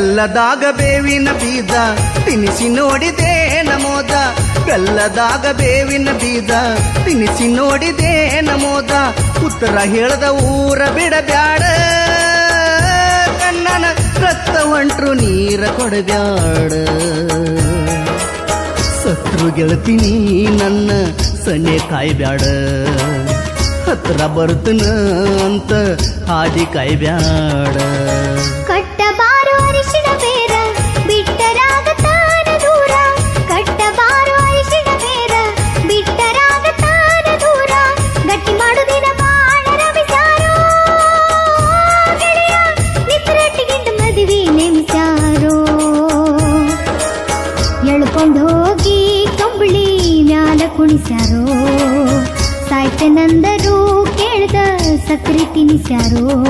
ಬೆಲ್ಲದಾಗ ಬೇವಿನ ಬೀಜ. ತಿನಿಸಿ ನೋಡಿದೆ ನಮೋದ. ಬೆಲ್ಲದಾಗ ಬೇವಿನ ಬೀಜ. ತಿನಿಸಿ ನೋಡಿದೆ ನಮೋದ. ಉತ್ತರ ಹೇಳದ ಊರ ಬಿಡಬ್ಯಾಡ. ಕಣ್ಣನ ರಕ್ತ ಹೊಂಟ್ರು ನೀರ ಕೊಡಬ್ಯಾಡ. ಸತ್ರು ಗೆಳತೀನಿ ನನ್ನ ಸನ್ನೆ ಕಾಯ್ಬ್ಯಾಡ. ಹತ್ರ ಬರ್ತನ ಅಂತ ಹಾದಿ ಕಾಯ್ಬ್ಯಾಡ. ಕುಣಿಸ್ಯಾರೋ. ಸಾಯ್ತನಂದರು ಕೇಳ್ದ ಸಕ್ರಿ ತಿನಿಸ್ಯಾರೋ.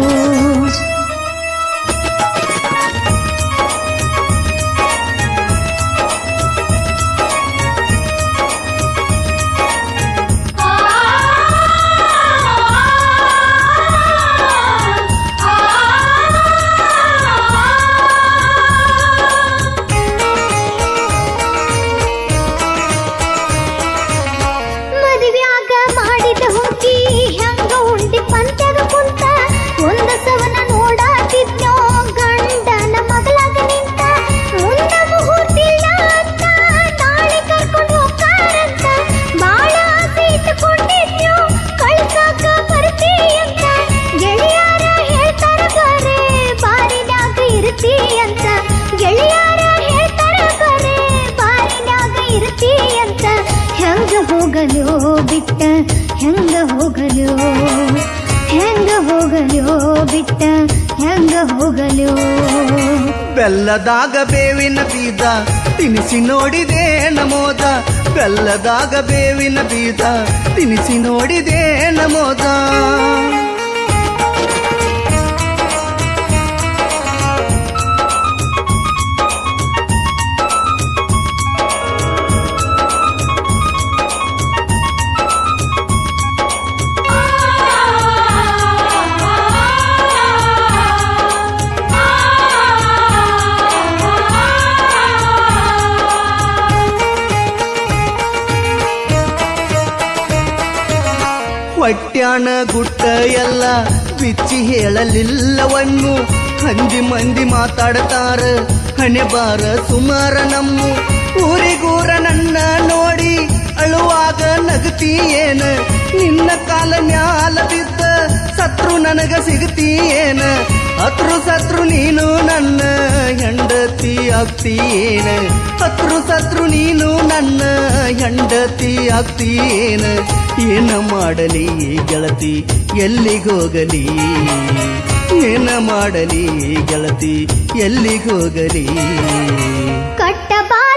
ಹೆಂಗ ಹೋಗಲು ಬಿಟ್ಟ, ಹೆಂಗ ಹೋಗಲ್ಯೋ ಹೆಂಗ ಹೋಗಲ್ಯೋ ಬಿಟ್ಟ, ಹೆಂಗ ಹೋಗಲ್ಯೋ ಬೆಲ್ಲದಾಗ ಬೇವಿನ ಬೀದ ತಿನಿಸಿ ನೋಡಿದೆ ನಮೋದ. ಬೆಲ್ಲದಾಗ ಬೇವಿನ ಬೀದ ತಿನಿಸಿ ನೋಡಿದೆ ನಮೋದ. ಹೊಟ್ಯಾಣ ಗುಟ್ಟ ಎಲ್ಲ ಬಿಚ್ಚಿ ಹೇಳಲಿಲ್ಲವನ್ನು ಹಂದಿ ಮಂದಿ ಮಾತಾಡ್ತಾರ. ಹಣೆ ಬಾರ ಸುಮಾರ ನಮ್ಮ ಊರಿಗೂರ ನನ್ನ ನೋಡಿ ಅಳುವಾಗ ನಗತಿ ಏನ ನಿನ್ನ ಕಾಲ ಮ್ಯಾಲ ಬಿದ್ದ ಸತ್ರು ನನಗ ಸಿಗತಿ ಏನ ಹತ್ರು ಸತ್ರು ನೀನು ನನ್ನ ಹೆಂಡತಿ ಆಗ್ತೀಯೇನ ಹತ್ರು ಸತ್ರು ನೀನು ನನ್ನ ಹೆಂಡತಿ ಆಗ್ತೀಯೇನ ಏನ ಮಾಡಲಿ ಗೆಳತಿ? ಎಲ್ಲಿಗೋಗಲಿ ಏನ ಮಾಡಲಿ ಗೆಳತಿ? ಎಲ್ಲಿಗೋಗಲಿ ಕಟ್ಟಬಾರು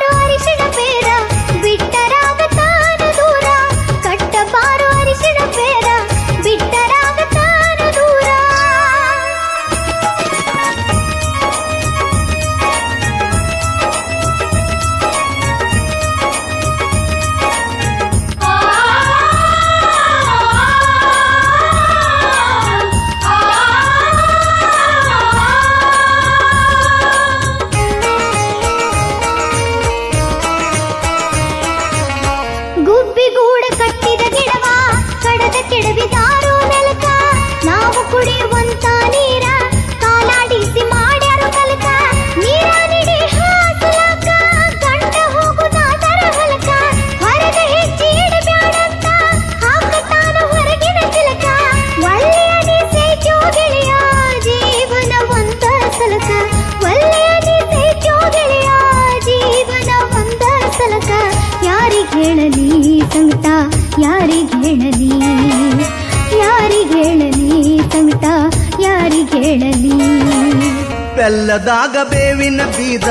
ಬೆಲ್ಲದಾಗ ಬೇವಿನ ಬೀಜ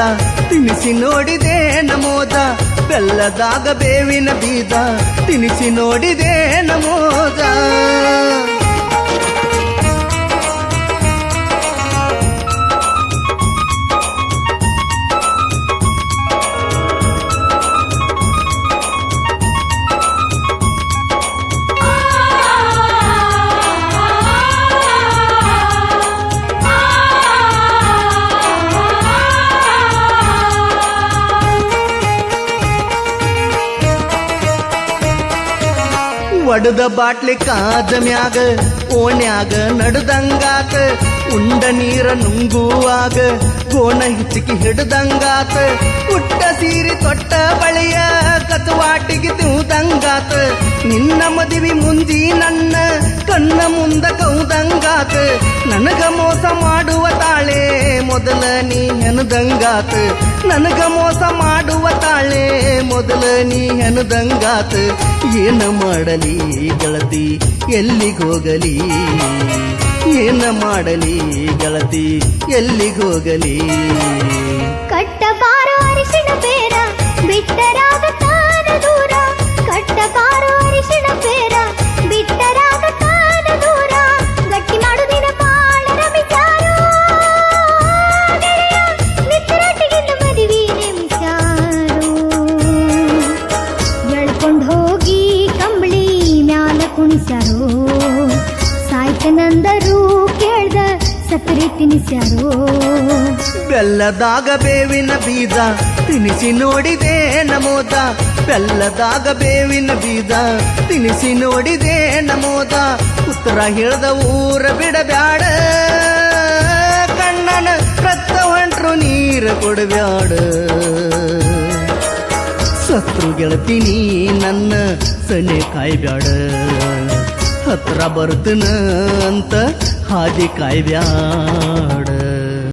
ತಿನಿಸಿ ನೋಡಿದೆ ನಮೋದ ಬೆಲ್ಲದಾಗ ಬೇವಿನ ಬೀಜ ತಿನಿಸಿ ನೋಡಿದೆ ನಮೋದ ಒಡದ ಬಾಟ್ಲಿ ಕಾದ ಮ್ಯಾಗ ಓಣ್ಯಾಗ ನಡ್ದಂಗಾತ ಉಂಡ ನೀರ ನುಂಗುವಾಗ ಗೋಣ ಹಿಚ್ಚಿಕಿ ಹಿಡ್ದಂಗಾತ ಪುಟ್ಟ ಸೀರೆ ತೊಟ್ಟ ಬಳಿಯ ಕತವಾಟಿಗೆ ತಿಂದಂಗಾತ. ನಿನ್ನ ಮದುವೆ ಮುಂದಿ ನನ್ನ ಕಣ್ಣ ಮುಂದ ಕೌದಂಗಾತ. ನನಗ ಮೋಸ ಮಾಡುವ ತಾಳೆ ಮೊದಲ ನೀ ಹೆನದಂಗಾತ ನನಗ ಮೋಸ ಮಾಡುವ ತಾಳೆ ಮೊದಲ ನೀ ಹೆನದಂಗಾತ ಏನ ಮಾಡಲಿ ಗೆಳತಿ ಎಲ್ಲಿಗೋಗಲಿ ಏನ ಮಾಡಲಿ ಗೆಳತಿ ಎಲ್ಲಿಗೋಗಲಿ ಹೋಗಲಿ? ಅರಿಶಿಣ ಬೇರ ಬಿಟ್ಟರಾಗ ತಾನ ದೂರ ತಿನಿಸ್ಯಾರೋ? ಬೆಲ್ಲದಾಗ ಬೇವಿನ ಬೀಜ ತಿನಿಸಿ ನೋಡಿದೆ ನಮೋದ. ಬೆಲ್ಲದಾಗ ಬೇವಿನ ಬೀಜ ತಿನಿಸಿ ನೋಡಿದೆ ನಮೋದ. ಉತ್ತರ ಹೇಳ್ದ ಊರ ಬಿಡಬ್ಯಾಡ. ಕಣ್ಣನ ರಕ್ತ ಹೊಂಟ್ರು ನೀರ ಕೊಡಬ್ಯಾಡ. ಸತ್ರು ಗೆಳತೀನಿ ನನ್ನ ಸನೆ ಕಾಯ್ಬ್ಯಾಡ. ಹತ್ರ ಬರ್ತನ ಅಂತ ಹಾದಿ ಕಾಯ್ಬ್ಯಾಡ